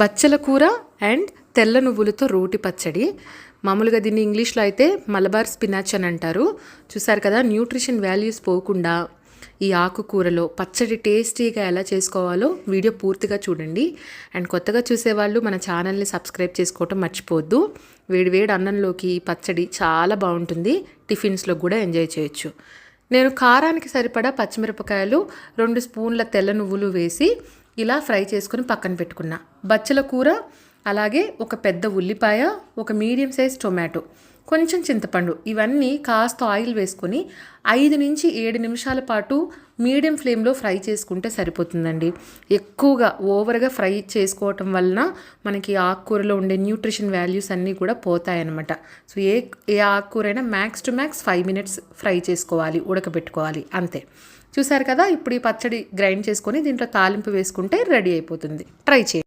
బచ్చల కూర అండ్ తెల్ల నువ్వులతో రోటి పచ్చడి. మామూలుగా దీన్ని ఇంగ్లీష్లో అయితే మలబార్ స్పినాచ్ అని అంటారు. చూసారు కదా న్యూట్రిషన్ వాల్యూస్ పోకుండా ఈ ఆకుకూరలో పచ్చడి టేస్టీగా ఎలా చేసుకోవాలో వీడియో పూర్తిగా చూడండి. అండ్ కొత్తగా చూసేవాళ్ళు మన ఛానల్ని సబ్స్క్రైబ్ చేసుకోవటం మర్చిపోవద్దు. వేడివేడి అన్నంలోకి ఈ పచ్చడి చాలా బాగుంటుంది. టిఫిన్స్లో కూడా ఎంజాయ్ చేయొచ్చు. నేను కారానికి సరిపడా పచ్చిమిరపకాయలు రెండు స్పూన్ల తెల్ల నువ్వులు వేసి ఇలా ఫ్రై చేసుకుని పక్కన పెట్టుకున్నా. బచ్చల కూర అలాగే ఒక పెద్ద ఉల్లిపాయ ఒక మీడియం సైజ్ టొమాటో. కొంచెం చింతపండు. ఇవన్నీ కాస్త ఆయిల్ వేసుకొని ఐదు నుంచి ఏడు నిమిషాల పాటు మీడియం ఫ్లేమ్లో ఫ్రై చేసుకుంటే సరిపోతుందండి. ఎక్కువగా ఓవర్గా ఫ్రై చేసుకోవటం వలన మనకి ఆకుకూరలో ఉండే న్యూట్రిషన్ వాల్యూస్ అన్నీ కూడా పోతాయన్నమాట. సో ఏ ఏ ఆకుకూరైనా max to max five minutes fry చేసుకోవాలి ఉడకబెట్టుకోవాలి అంతే. చూసారు కదా ఇప్పుడు ఈ పచ్చడి గ్రైండ్ చేసుకొని దీంట్లో తాలింపు వేసుకుంటే రెడీ అయిపోతుంది. ట్రై చేయండి.